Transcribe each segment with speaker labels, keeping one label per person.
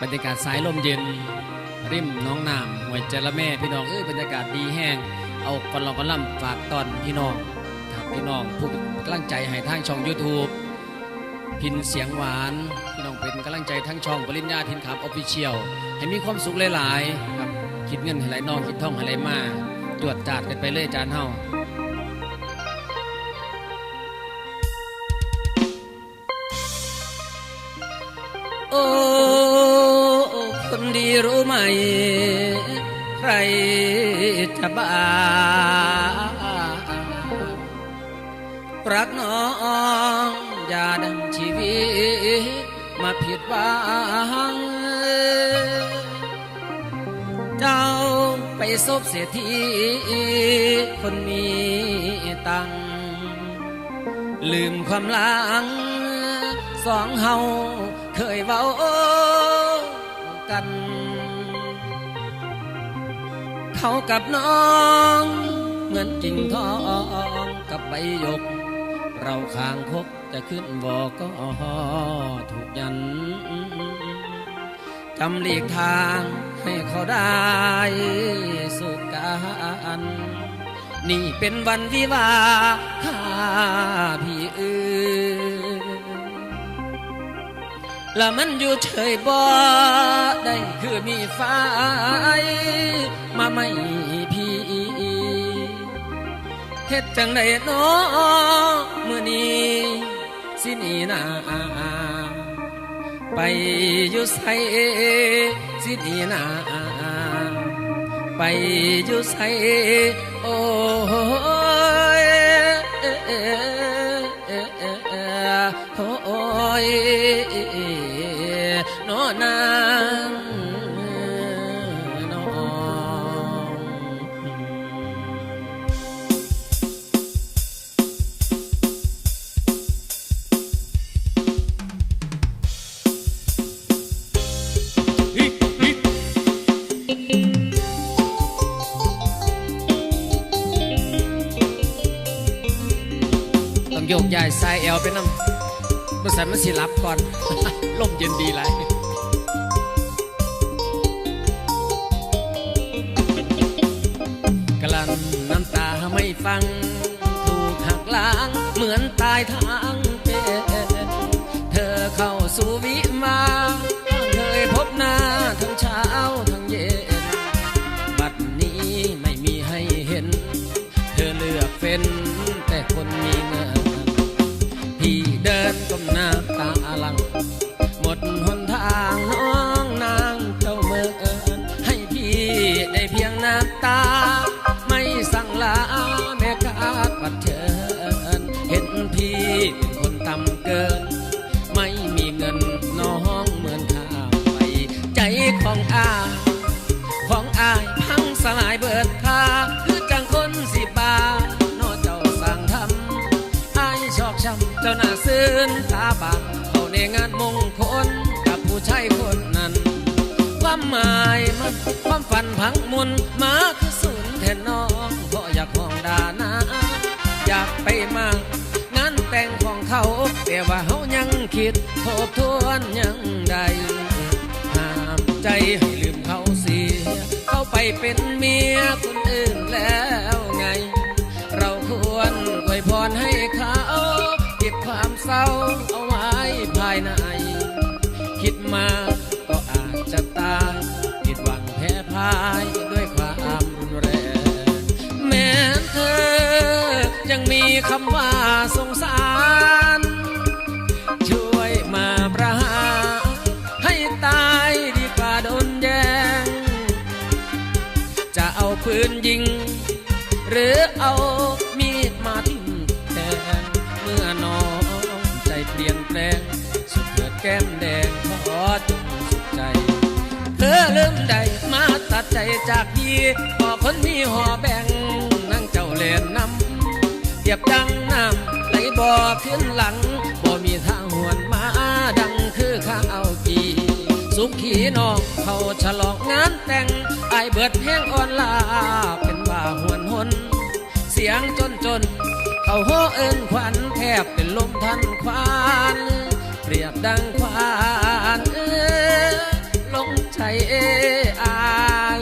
Speaker 1: บรรยากาศสายลมเย็น ริมน้องน้ำห้วยจระแม่พี่น้องเอ้ยบรรยากาศดีแห้ง เอากอนลองกอนล่ำฝากตอนพี่น้องครับพี่น้องผู้กำลังใจให้ทางช่อง YouTube พินเสียงหวาน พี่น้องเป็นกำลังใจทั้งช่องปริญญาทินขับออฟฟิเชียลให้มีความสุขหลายๆครับคิดเงินให้ไหลนองคิดท่องให้ไหลมาจวดจาดกันไปเลยจานเฮาโอ้ ดีรู้ไหม ใครจะบ้า รักน้องอย่าดังชีวิต มาผิดหวัง เจ้าไปซบเสียทีคนมีตัง ลืมความหลัง สองเฮาเคยเว้า กัน เขากับน้องเหมือนกิ่งทองกับใบหยก เราคางคกจะขึ้นบอกก็ถูกยันจำหลีกทางให้เขาได้สุขกัน นี่เป็นวันวิวาข้าพี่เอือ ล้วมันอยู่เฉยบ่ได้คือมีไฟมาไม่พี่เฮ็ดจังไดเนาะมื้อนี้สิหนีหนาไปอยู่ไสสิหนีหนาไปอยู่ไสโอ้ยโอ้ย นางนองต้องโยกย้ายสายแอลไปน้ำบริษัทมันสิรับก่อน ลมเย็นดีไรังถูกหักล้างเหมือนตายทางเป็นเธอเข้าสู่วิมานเคยพบหน้าทั้งเช้าทั้งเย็น บัดนี้ไม่มีให้เห็น เธอเลือกเป็นแต่คนมีเงินพี่เดินก้มหน้าตาลังืนตาบางเขาในงานมงคลกับผู้ชายคนนั้น ความหมายมันความฝันพังมุนมาคือศูนย์แทนน้องเพราะอยากห้องดานาอยากไปมางานแต่งของเขา แต่ว่าเขายังคิดทบทวนยังใดห้ามใจให้ลืมเขาเสียเขาไปเป็นเมียคนอื่นแล้วไง เราควรอวยพรให้ เศร้าเอาไว้ภายใน ใดมาตัดใจจากพี่พอคนมีหอแบ่งนั่งเจ้าเล่นนำเทียบดังน้ำไหลบ่อขึ้นหลังบ่มีทางหวนมาดังคือข้าเอากีสุขีน้องเขาฉลองงานแต่งไอเบิดแห้งอ่อนลาเป็นว่าหวนหนเสียงจนจนเขาโหเอินขวัญแทบเป็นลมทันควานเปรียบดังควานเอ้ อ่าง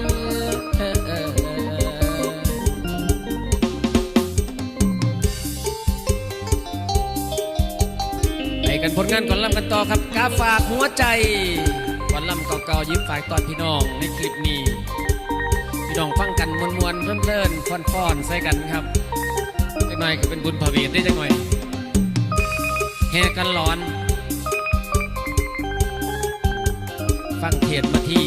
Speaker 1: ไปกันผลงานก่อนล่ำกันต่อครับกาฝากหัวใจก่อนล่ำเก่าๆยิ้มฝากตอนพี่น้องในคลิปนี้ พี่น้องฟังกันมวนๆเพลินๆฟ้อนๆใส่กันครับจังหน่อยก็เป็นบุญพระเวทได้จังหน่อยแห่กันร้อน ฟังเทศน์มาที่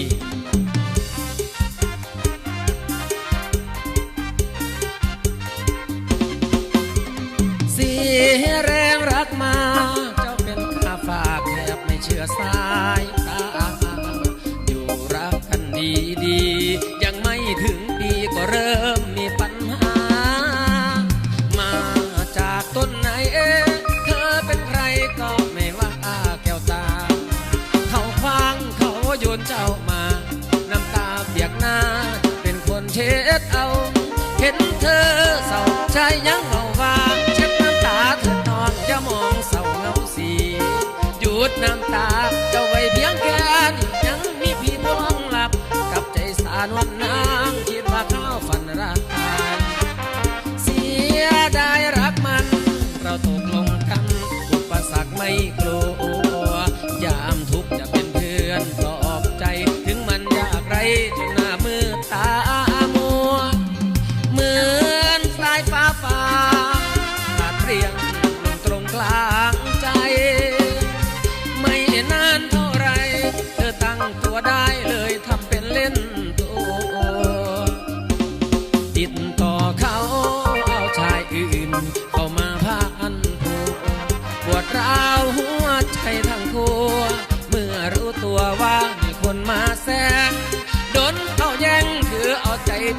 Speaker 1: สีแรงรักมา เจ้าเป็นข้าฝากแทบไม่เชื่อสายตา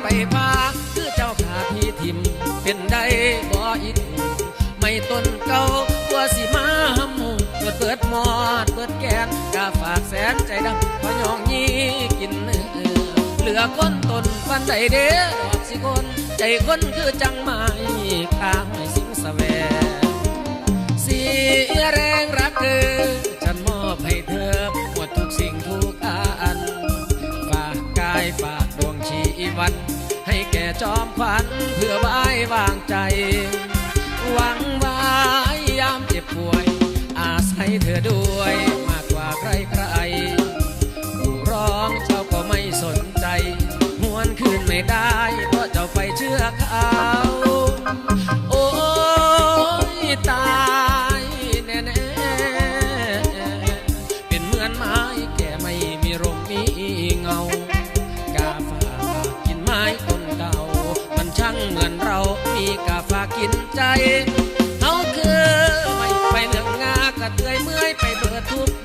Speaker 1: ไปพาคือเจ้าขาพี่ทิม เป็นได้บ่อินไม่ต้นเก่าตัวสิมาหำหูเปิดเปิดหมอดเปิดแกนกาฝากแสนใจดำพยองยี่กินเนื้อเหลือคนตนฟันใดเด้อดอกสิคนใจคนคือจังไม้ข้างให้สิงสแวงสีแรงรักเธอฉันมอบให้เธอหมดทุกสิ่งทุก ชีวัน ให้แก่จอมขวัญเพื่อไว้วางใจ หวังไว้ยามเจ็บป่วย อาศัยเธอด้วยมากกว่าใครใครผู้ร้องเจ้าก็ไม่สนใจหวนคืนไม่ได้ เพราะเจ้าไปเชื่อเขา กระเทยเมื่อยไปเบิดทุก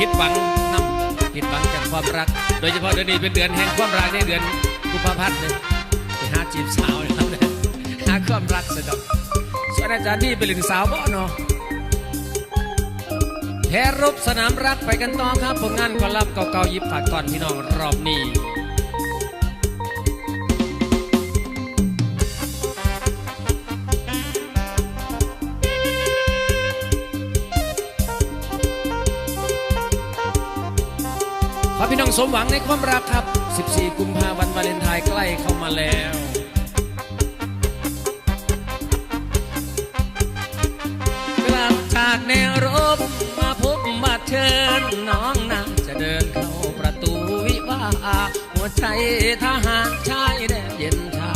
Speaker 1: ผิดหวังนำผิดหวังจากความรัก โดยเฉพาะเดือนนี้เป็นเดือนแห่งความรักในเดือนกุมภาพันธ์เนี่ยไปหาจีบสาวนะครับเนี่ยหาความรักสะดอกส่วนอาจารย์นี่เป็นหลินสาวบ่เนาะแพ้รบสนามรักไปกันต่อครับผลงานคอลัมน์เก่าๆยิบฝากก่อนพี่น้องรอบนี้ สมหวังในความรักครับ 14 กุมภาพันธ์วาเลนไทน์ใกล้เข้ามาแล้วกลับจากแนวรบมาพบมาเชิญน้องนางจะเดินเข้าประตูวิวาหัวใจทหารชายแดนเย็นชา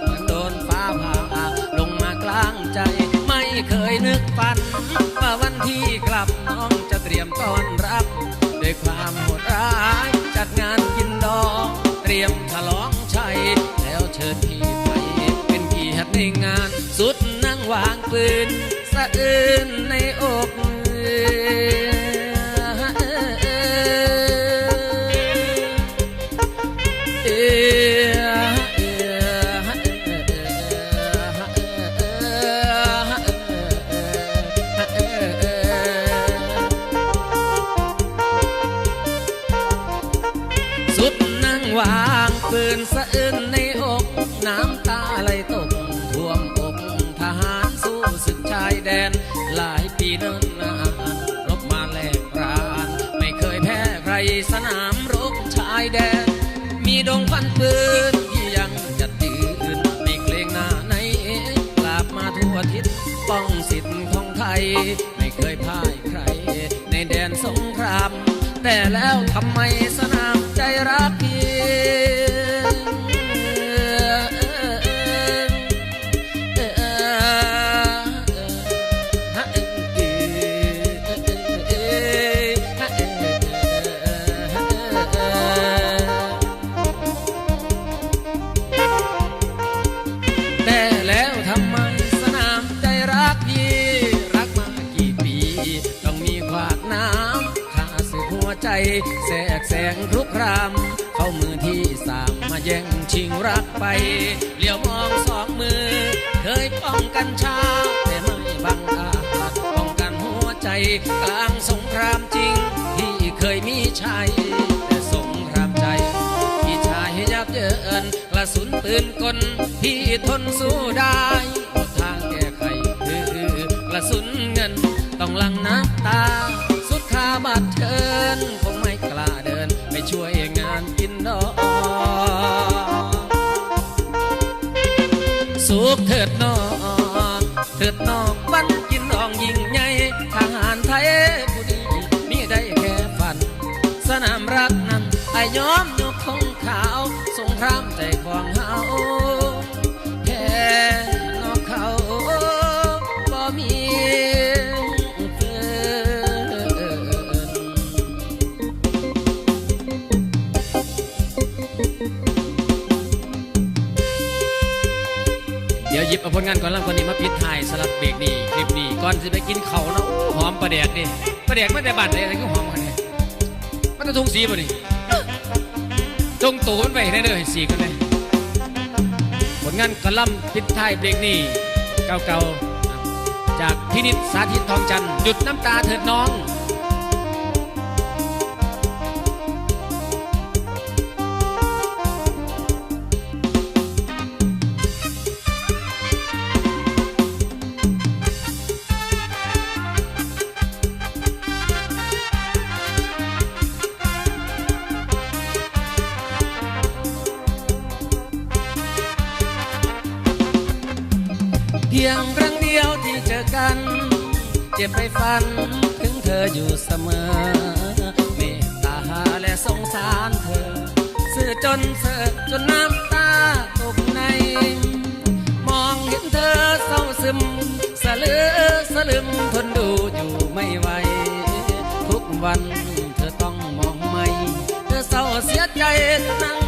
Speaker 1: เหมือนโดนฟ้าผ่าลงมากลางใจ ไม่เคยนึกฝัน ว่าวันที่กลับน้องจะเตรียมต้อนรับ ด้วยความโหดร้าย จัดงานกินดองเตรียมฉลองชัย แล้วเชิญพี่ไปเป็นเกียรติในงาน สุดนั่งวางปืน สะอื้นในอกางปืนสะอื้นในอกน้ำตาไหลตกท่วมอกทหารสู้ศึกชายแดน หลายปีเนิ่นนานรบมาแลกราน ไม่เคยแพ้ใครสนามรบชายแดน มีดงพันปืนที่ยังจัดยืนไม่เกรงหน้าไหนกลับมาทั่วทิศป้องสิทธิ์ของไทย ไม่เคยพ่ายใคร ในแดนสงครามแต่แล้วทำไมสนามใจรักเพี รักไปเหลียวมองสองมือ เคยป้องกันชาแต่ไม่บังอาจป้องกันหัวใจกลางสงครามจริง ที่เคยมีชัยแต่สงครามใจพี่ชายยับเยินกระสุนปืนกลพี่ทนสู้ได้หมดทางแก้ไขคือกระสุนเงินต้องหลังน้ำตา กเถิดน้อง เถิดน้องวันกินดองยิ่งใหญ่ทหารไทยผู้ดีมีได้แค่ฝัน สนามรักนั้นไอ้ยอม ลงานก่อนล่ำก่อนนี้มาปิดท้ายสลับเบรกนี่คลิปนี้ก่อนจะไปกินเขาเนาะหอมประแดกดิประแดกไม่แต่บัตรเลยอะไรก็หอมกันเนี่ยมันจะทุ่งสีป่ะนี่จงตูนไปได้เลยสีกันเลยผลงานกอลัมน์ปิดท้ายเบรกนี่เก่าๆจากพินิษสาธิตทองจันทร์หยุดน้ำตาเถิดน้อง เจ็บไปฟัน ถึงเธออยู่เสมอ เมตตาและสงสารเธอ สื่อจนเสอจนน้ำตาตกใน มองเห็นเธอเศร้าซึม สะลือสะลึมทนดูอยู่ไม่ไหว ทุกวันเธอต้องมองไม่ เธอเศร้าเสียใจนั่ง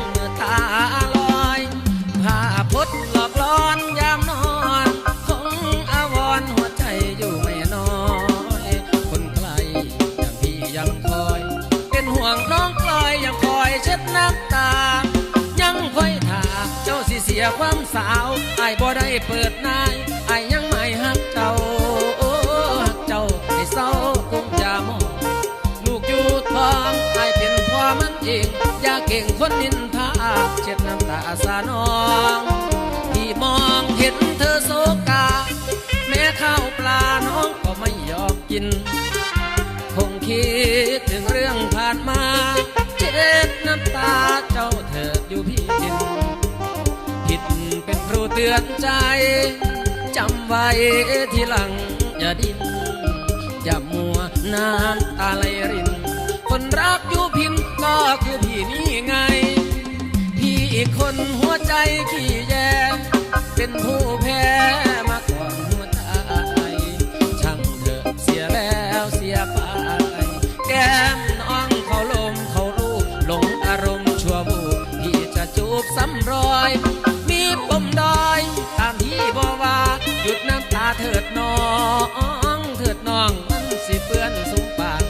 Speaker 1: ยความสาวไอ้บ่ได้เปิดนายไอ้ยังไม่หักเจ้าหักเจ้าให้เศร้าคงจะมองลูกอยู่ท้องไอ้เป็นพ่อมันเองอย่าเก่งคนนินทาเช็ดน้ำตาสาน้องที่มองเห็นเธอโศกา แม้ข้าวปลาน้องก็ไม่ยอมกิน คงคิดถึงเรื่องผ่านมาเช็ดน้ำตาเจ้าเถิดอยู่พี่ดิน ตือนใจ จำไว้ที่หลังอย่าดิ้นอย่ามัวน้ำตาไหลริน คนรักอยู่พินก็คือพี่นี่ไง พี่อีกคนหัวใจขี้แยเป็นผู้แพ้ เถิดน้องเถิดน้องมันสิเปื้อนสุมปาก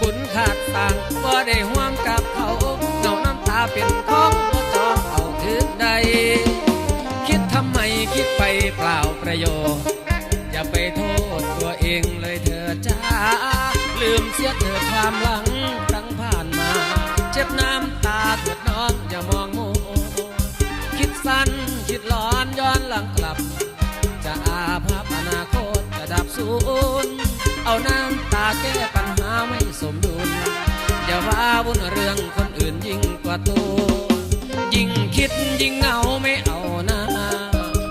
Speaker 1: บุญขาดต่างบ่ได้ห่วงกับเขาเงาน้ำตาเป็นของบ่จองเอาถึงใด คิดทำไมคิดไปเปล่าประโยชน์ อย่าไปโทษตัวเองเลยเธอจ้าลืมเสียเธอความหลังูนเอาน้ำตาแก้ปัญหาไม่สมดุลอย่าว่าวุ่นเรื่องคนอื่นยิ่งกว่าตัวยิ่งคิดยิ่งเหงาไม่เอาหน้า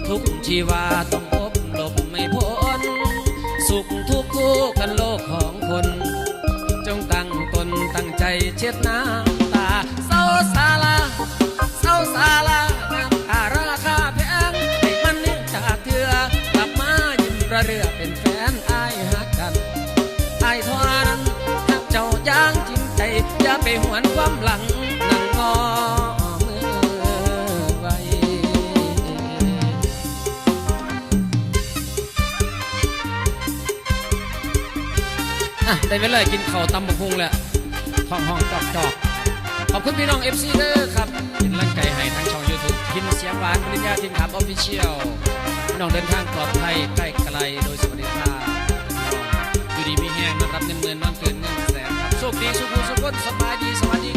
Speaker 1: ทุกชีวาต้องอบหลบไม่พ้น สุขทุกข์คู่กันโลกของคน จงตั้งตนตั้งใจเช็ดน้ำตาเศร้าสาลาเศร้าสาลาน้ำตาราคาแพงให้มันเนื่องจากเธอกลับมายิ้มระเรือเป็นแฟ วนความหลังนั่งงอมือไว้อะได้เวลากินข้าวตำบักพุงแล้วท้องห้องจอกจอกขอบคุณพี่น้อง FC เด้อครับเป็นร่างไก่ให้ทางช่อง YouTube พินเสียงหวานปริญญาทีมขับออฟฟิเชียลน้องเดินทางปลอดภัยใกล้ไกลโดยสวัสดิภาพอยู่ดีมีแห้งนอนรับเงินเมือนนอนเงิน ครับโชคดีสุขุสุขนสบายดีสวัสดีครับ